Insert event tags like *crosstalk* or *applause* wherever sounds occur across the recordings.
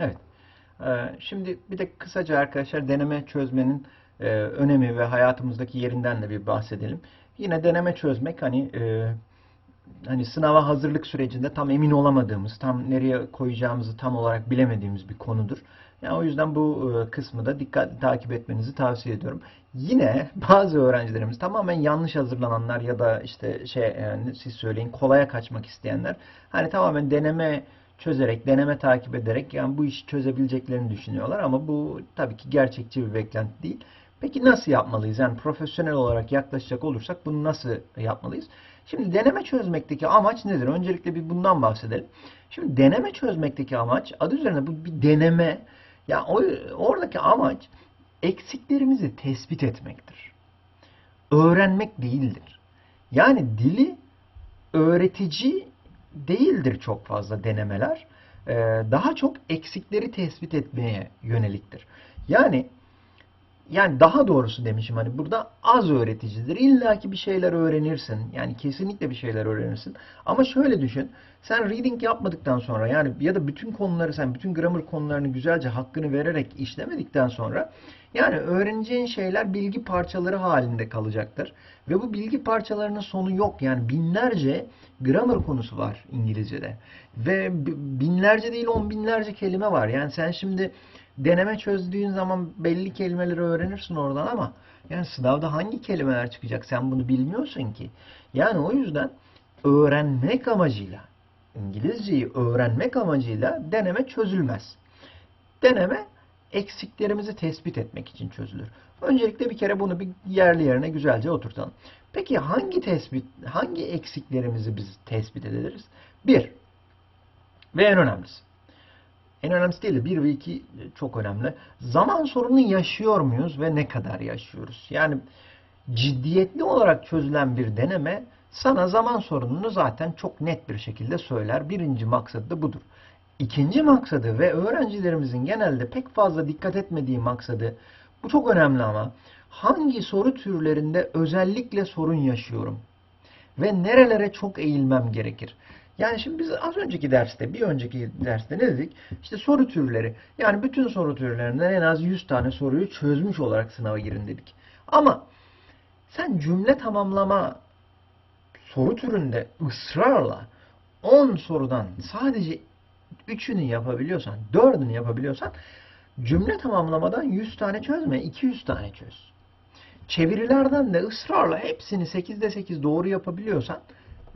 Evet. Ee, Şimdi bir de kısaca arkadaşlar deneme çözmenin e, önemi ve hayatımızdaki yerinden de bir bahsedelim. Yine deneme çözmek hani e, hani sınava hazırlık sürecinde tam emin olamadığımız, tam nereye koyacağımızı tam olarak bilemediğimiz bir konudur. Yani o yüzden bu e, kısmı da dikkatli takip etmenizi tavsiye ediyorum. Yine *laughs* bazı öğrencilerimiz tamamen yanlış hazırlananlar ya da işte şey yani siz söyleyin kolaya kaçmak isteyenler hani tamamen deneme çözerek, deneme takip ederek yani bu işi çözebileceklerini düşünüyorlar ama bu tabii ki gerçekçi bir beklenti değil. Peki nasıl yapmalıyız? Yani profesyonel olarak yaklaşacak olursak bunu nasıl yapmalıyız? Şimdi deneme çözmekteki amaç nedir? Öncelikle bir bundan bahsedelim. Şimdi deneme çözmekteki amaç adı üzerine bu bir deneme. Ya o oradaki amaç eksiklerimizi tespit etmektir. Öğrenmek değildir. Yani dili öğretici değildir çok fazla denemeler. Ee, daha çok eksikleri tespit etmeye yöneliktir. Yani yani daha doğrusu demişim hani burada az öğreticidir. İlla ki bir şeyler öğrenirsin. Yani kesinlikle bir şeyler öğrenirsin. Ama şöyle düşün. Sen reading yapmadıktan sonra yani ya da bütün konuları sen bütün grammar konularını güzelce hakkını vererek işlemedikten sonra yani öğreneceğin şeyler bilgi parçaları halinde kalacaktır. Ve bu bilgi parçalarının sonu yok. Yani binlerce grammar konusu var İngilizce'de. Ve binlerce değil on binlerce kelime var. Yani sen şimdi deneme çözdüğün zaman belli kelimeleri öğrenirsin oradan ama yani sınavda hangi kelimeler çıkacak sen bunu bilmiyorsun ki. Yani o yüzden öğrenmek amacıyla İngilizceyi öğrenmek amacıyla deneme çözülmez. Deneme eksiklerimizi tespit etmek için çözülür. Öncelikle bir kere bunu bir yerli yerine güzelce oturtalım. Peki hangi tespit, hangi eksiklerimizi biz tespit ederiz? Bir ve en önemlisi. En önemlisi değil de bir ve iki çok önemli. Zaman sorunu yaşıyor muyuz ve ne kadar yaşıyoruz? Yani ciddiyetli olarak çözülen bir deneme sana zaman sorununu zaten çok net bir şekilde söyler. Birinci maksadı da budur. İkinci maksadı ve öğrencilerimizin genelde pek fazla dikkat etmediği maksadı, bu çok önemli ama hangi soru türlerinde özellikle sorun yaşıyorum ve nerelere çok eğilmem gerekir? Yani şimdi biz az önceki derste, bir önceki derste ne dedik? İşte soru türleri. Yani bütün soru türlerinden en az 100 tane soruyu çözmüş olarak sınava girin dedik. Ama sen cümle tamamlama soru türünde ısrarla 10 sorudan sadece 3'ünü yapabiliyorsan, 4'ünü yapabiliyorsan cümle tamamlamadan 100 tane çözme, 200 tane çöz. Çevirilerden de ısrarla hepsini 8'de 8 doğru yapabiliyorsan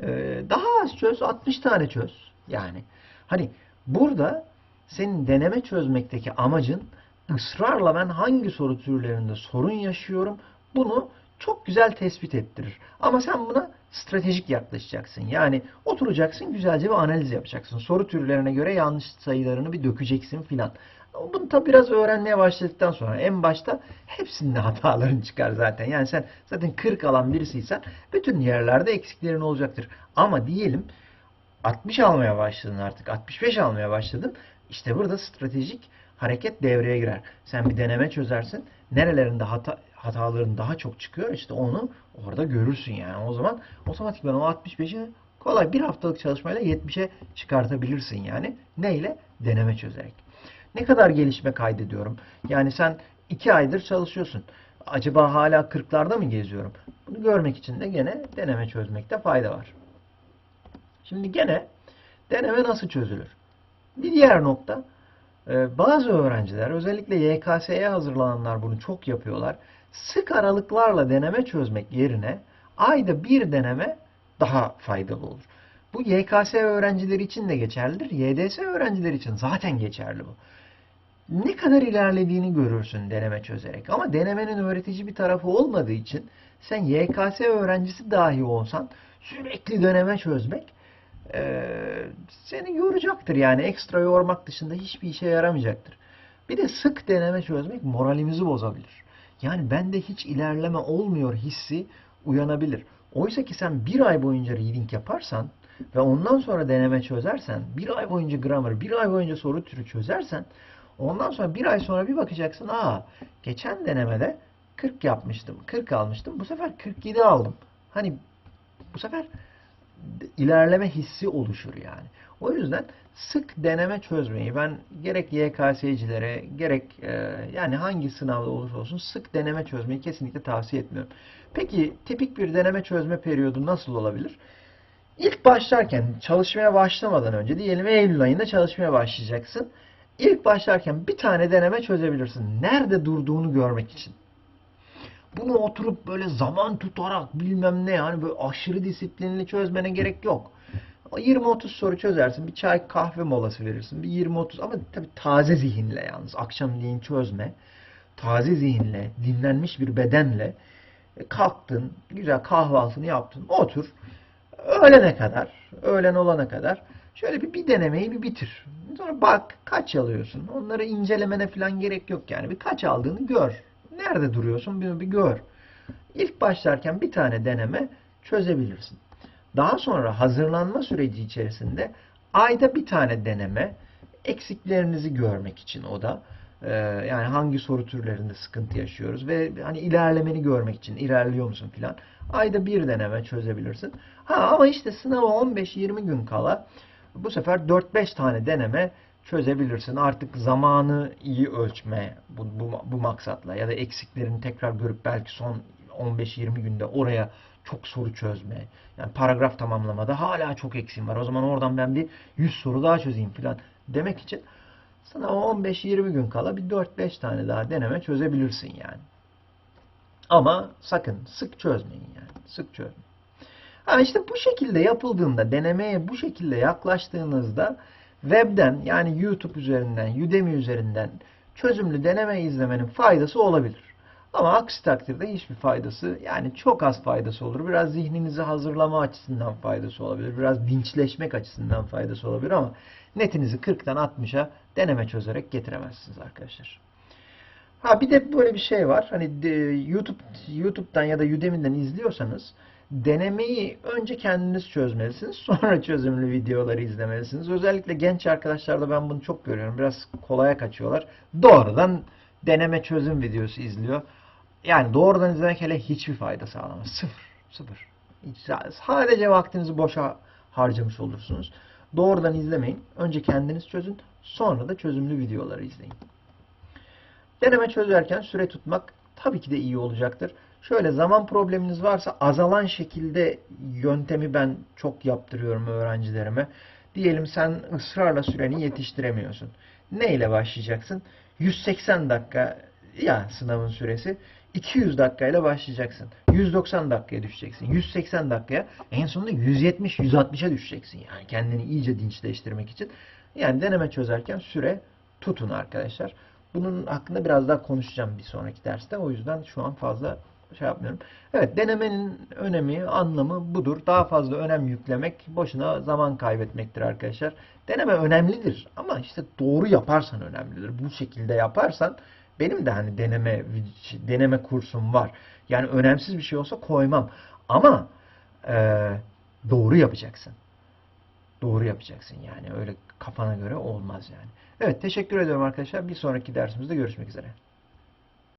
e, daha az çöz, 60 tane çöz. Yani hani burada senin deneme çözmekteki amacın ısrarla ben hangi soru türlerinde sorun yaşıyorum bunu çok güzel tespit ettirir. Ama sen buna stratejik yaklaşacaksın. Yani oturacaksın güzelce bir analiz yapacaksın. Soru türlerine göre yanlış sayılarını bir dökeceksin filan. Bunu tabi biraz öğrenmeye başladıktan sonra en başta hepsinde hataların çıkar zaten. Yani sen zaten 40 alan birisiysen bütün yerlerde eksiklerin olacaktır. Ama diyelim 60 almaya başladın artık, 65 almaya başladın. İşte burada stratejik hareket devreye girer. Sen bir deneme çözersin. Nerelerinde hata, hataların daha çok çıkıyor işte onu orada görürsün yani. O zaman otomatikman o 65'i kolay bir haftalık çalışmayla 70'e çıkartabilirsin yani. Neyle? Deneme çözerek. Ne kadar gelişme kaydediyorum? Yani sen 2 aydır çalışıyorsun. Acaba hala 40'larda mı geziyorum? Bunu görmek için de gene deneme çözmekte fayda var. Şimdi gene deneme nasıl çözülür? Bir diğer nokta e, bazı öğrenciler özellikle YKS'ye hazırlananlar bunu çok yapıyorlar. Sık aralıklarla deneme çözmek yerine ayda bir deneme daha faydalı olur. Bu YKS öğrencileri için de geçerlidir. YDS öğrencileri için zaten geçerli bu. Ne kadar ilerlediğini görürsün deneme çözerek. Ama denemenin öğretici bir tarafı olmadığı için sen YKS öğrencisi dahi olsan sürekli deneme çözmek eee, seni yoracaktır. Yani ekstra yormak dışında hiçbir işe yaramayacaktır. Bir de sık deneme çözmek moralimizi bozabilir. Yani bende hiç ilerleme olmuyor hissi uyanabilir. Oysa ki sen bir ay boyunca reading yaparsan ve ondan sonra deneme çözersen, bir ay boyunca grammar, bir ay boyunca soru türü çözersen, ondan sonra bir ay sonra bir bakacaksın, aa geçen denemede 40 yapmıştım, 40 almıştım, bu sefer 47 aldım. Hani bu sefer ilerleme hissi oluşur yani. O yüzden sık deneme çözmeyi ben gerek YKS'cilere gerek e, yani hangi sınavda olursa olsun sık deneme çözmeyi kesinlikle tavsiye etmiyorum. Peki tipik bir deneme çözme periyodu nasıl olabilir? İlk başlarken çalışmaya başlamadan önce diyelim Eylül ayında çalışmaya başlayacaksın. İlk başlarken bir tane deneme çözebilirsin. Nerede durduğunu görmek için. Bunu oturup böyle zaman tutarak bilmem ne yani böyle aşırı disiplinli çözmene gerek yok. 20-30 soru çözersin. Bir çay kahve molası verirsin. Bir 20-30 ama tabii taze zihinle yalnız. Akşamleyin çözme. Taze zihinle, dinlenmiş bir bedenle e, kalktın, güzel kahvaltını yaptın. Otur. Öğlene kadar, öğlen olana kadar şöyle bir, bir denemeyi bir bitir. Sonra bak kaç alıyorsun. Onları incelemene falan gerek yok yani. Bir kaç aldığını gör. Nerede duruyorsun bir, bir gör. İlk başlarken bir tane deneme çözebilirsin. Daha sonra hazırlanma süreci içerisinde ayda bir tane deneme eksiklerinizi görmek için o da Ee, yani hangi soru türlerinde sıkıntı yaşıyoruz ve hani ilerlemeni görmek için ilerliyor musun filan ayda bir deneme çözebilirsin. Ha ama işte sınava 15-20 gün kala bu sefer 4-5 tane deneme çözebilirsin. Artık zamanı iyi ölçme bu, bu, bu maksatla ya da eksiklerini tekrar görüp belki son 15-20 günde oraya çok soru çözme. Yani paragraf tamamlamada hala çok eksiğim var. O zaman oradan ben bir 100 soru daha çözeyim filan demek için sana 15-20 gün kala bir 4-5 tane daha deneme çözebilirsin yani. Ama sakın sık çözmeyin yani. Sık çözmeyin. Ha işte bu şekilde yapıldığında, denemeye bu şekilde yaklaştığınızda webden yani YouTube üzerinden, Udemy üzerinden çözümlü deneme izlemenin faydası olabilir. Ama aksi takdirde hiçbir faydası yani çok az faydası olur. Biraz zihninizi hazırlama açısından faydası olabilir. Biraz dinçleşmek açısından faydası olabilir ama netinizi 40'tan 60'a deneme çözerek getiremezsiniz arkadaşlar. Ha bir de böyle bir şey var. Hani YouTube YouTube'dan ya da Udemy'den izliyorsanız denemeyi önce kendiniz çözmelisiniz. *laughs* Sonra çözümlü videoları izlemelisiniz. Özellikle genç arkadaşlarda ben bunu çok görüyorum. Biraz kolaya kaçıyorlar. Doğrudan deneme çözüm videosu izliyor. Yani doğrudan izlemek hele hiçbir fayda sağlamaz. Sıfır. Sıfır. Hiç, sadece vaktinizi boşa harcamış olursunuz. Doğrudan izlemeyin. Önce kendiniz çözün. Sonra da çözümlü videoları izleyin. Deneme çözerken süre tutmak tabii ki de iyi olacaktır. Şöyle zaman probleminiz varsa azalan şekilde yöntemi ben çok yaptırıyorum öğrencilerime. Diyelim sen ısrarla süreni yetiştiremiyorsun. Ne ile başlayacaksın? 180 dakika ya sınavın süresi 200 dakikayla başlayacaksın. 190 dakikaya düşeceksin. 180 dakikaya en sonunda 170 160'a düşeceksin. Yani kendini iyice dinçleştirmek için. Yani deneme çözerken süre tutun arkadaşlar. Bunun hakkında biraz daha konuşacağım bir sonraki derste. O yüzden şu an fazla şey yapmıyorum. Evet denemenin önemi, anlamı budur. Daha fazla önem yüklemek boşuna zaman kaybetmektir arkadaşlar. Deneme önemlidir ama işte doğru yaparsan önemlidir. Bu şekilde yaparsan benim de hani deneme deneme kursum var. Yani önemsiz bir şey olsa koymam. Ama e, doğru yapacaksın. Doğru yapacaksın yani. Öyle kafana göre olmaz yani. Evet teşekkür ediyorum arkadaşlar. Bir sonraki dersimizde görüşmek üzere.